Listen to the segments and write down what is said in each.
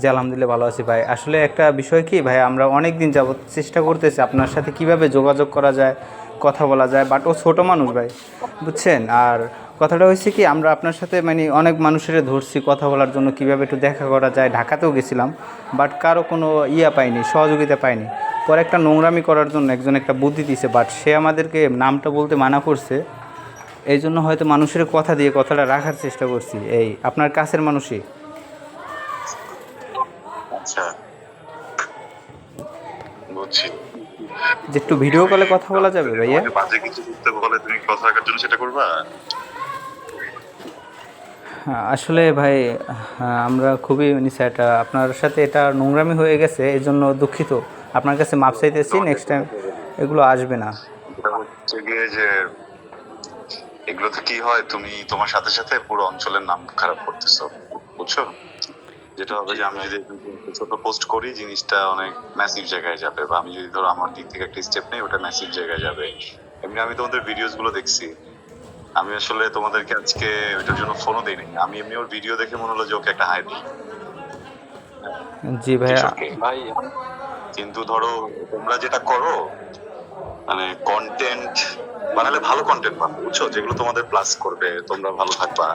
জি, আলহামদুলিল্লাহ ভালো আছি ভাই। আসলে একটা বিষয় কি ভাই, আমরা অনেক দিন যাবত চেষ্টা করতেছি আপনার সাথে কীভাবে যোগাযোগ করা যায়, কথা বলা যায় বাট ও ছোটো মানুষ ভাই, বুঝছেন? আর কথাটা হয়েছে কি, আমরা আপনার সাথে মানে অনেক মানুষের ধরছি কথা বলার জন্য, কীভাবে একটু দেখা করা যায়। ঢাকাতেও গেছিলাম বাট কারও কোনো ইয়া পাইনি, সহযোগিতা পাইনি। পরে একটা নোংরামি করার জন্য একজন একটা বুদ্ধি দিছে বাট সে আমাদেরকে নামটা বলতে মানা করছে। এই জন্য হয়তো মানুষের কথা দিয়ে কথাটা রাখার চেষ্টা করছি। এই, আপনার কাছের মানুষই। আচ্ছা। বুঝছি। যে একটু ভিডিও কলে কথা বলা যাবে ভাইয়া? বাজে কিছু করতে বলে তুমি কথা রাখার জন্য সেটা করবা? হ্যাঁ, আসলে ভাই হ্যাঁ, আমরা খুবই নিচে এটা আপনার সাথে এটা নোংরামি হয়ে গেছে এই জন্য দুঃখিত। আপনার কাছে মাপ চাইতেছি নেক্সট টাইম এগুলো আসবে না। যে এগুলোতে কি হয়? তুমি তোমার সাথে সাথে পুরো অঞ্চলের নাম খারাপ করতেছো। বুঝছ? যেটা হবে যে আমি যদি ছোট পোস্ট করি জিনিসটা অনেক ম্যাসিভ জায়গায় যাবে বা আমি যদি ধরো আমার দিক থেকে একটা স্টেপ নেই ওটা ম্যাসিভ জায়গায় যাবে। এমনি আমি তোমাদের ভিডিওসগুলো দেখছি। আমি আসলে তোমাদেরকে আজকে ওইটার জন্য ফোনও দিইনি আমি এমনি ওর ভিডিও দেখে মনে হলো যে ওকে একটা হাই দিই। জি ভাইয়া ভাই কিন্তু ধরো তোমরা যেটা করো মানে কন্টেন্ট বানালে ভালো কন্টেন্ট বানাবো বুঝছ? যেগুলো তোমাদের প্লাস করবে তোমরা ভালো থাকবা।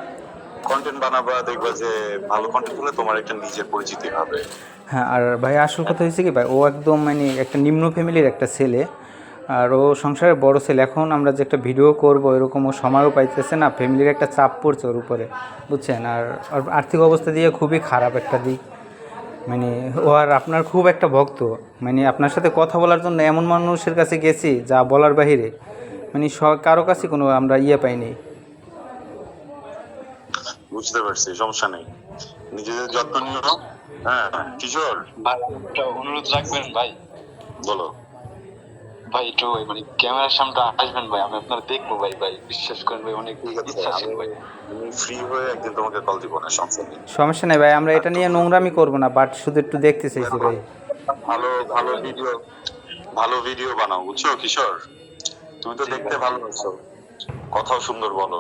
কন্টেন্ট বানাবা, দেখবা যে ভালো কন্টেন্ট হলে তোমার একটা নিজের পরিচিতি হবে। হ্যাঁ আর ভাই, আসল কথা হয়েছে কি, ভাই, ও একদম মানে একটা নিম্ন ফ্যামিলির একটা ছেলে। আর ও সংসারের বড় ছেলে। এখন আমরা যে একটা ভিডিও করব, এরকম ও সময়ও পাইতেছে না, ফ্যামিলির একটা চাপ পড়ছে ওর উপরে, বুঝছেন? আর আর্থিক অবস্থা দিয়ে খুবই খারাপ একটা দিক। মানে ও আর আপনার খুব একটা ভক্ত। মানে আপনার সাথে কথা বলার জন্য এমন মানুষের কাছে গেছি, যা বলার বাহিরে। মানে কারও কাছে কোনো আমরা ইয়ে পাইনি। বুঝতে পারছি সমস্যা নেই। নিজেদের যত্ন নিও। হ্যাঁ কিশোর। ভাই একটা অনুরোধ রাখবেন ভাই। বলো। ভাই একটু মানে ক্যামেরার সামনে আসবেন ভাই। আমি আপনার দেখব ভাই ভাই। বিশ্বাস করেন ভাই অনেক ইচ্ছা ছিল ভাই। ফ্রি হয়ে একদিন তোমাকে কল দিব না সমস্যা নেই। সমস্যা নেই ভাই। আমরা এটা নিয়ে নোংরামি করব না বাট শুধু একটু দেখতে চাইছি ভাই। ভালো ভালো ভিডিও ভালো ভিডিও বানাও বুঝছ কিশোর? তুমি তো দেখতে ভালো আছো কথাও সুন্দর বলো।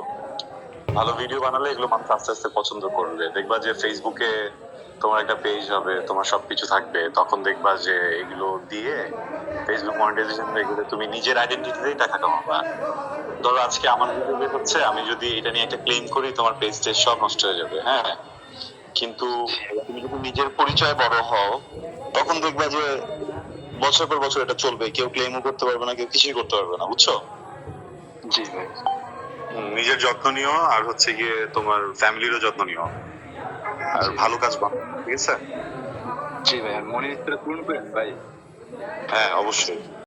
ভালো ভিডিও বানালে এগুলো মানুষ আস্তে আস্তে পছন্দ করবে। দেখবা যে ফেসবুকে তোমার একটা পেজ হবে, তোমার সবকিছু থাকবে। তখন দেখবা যে এগুলো দিয়ে ফেসবুক মনিটাইজেশন এগুলো তুমি নিজের আইডেন্টিটিতেই টাকা কামাবা। ধরো আজকে আমার ভিডিও হচ্ছে, আমি যদি এটা নিয়ে একটা ক্লেম করি, তোমার পেজ টেজ সব নষ্ট হয়ে যাবে হ্যাঁ? কিন্তু তুমি যদি নিজের পরিচয় বড় হও, তখন দেখবা যে বছর পর বছর এটা চলবে। কেউ ক্লেমও করতে পারবে না, কেউ কিছুই করতে পারবে না, বুঝছ? জি ভাই। নিজের যত্ন নিও আর হচ্ছে গিয়ে তোমার ফ্যামিলিরও যত্ন নিও। আর ভালো কাজ বানাও ঠিক আছে? জি ভাই মনে ইচ্ছা পূরণ করেন ভাই? হ্যাঁ অবশ্যই।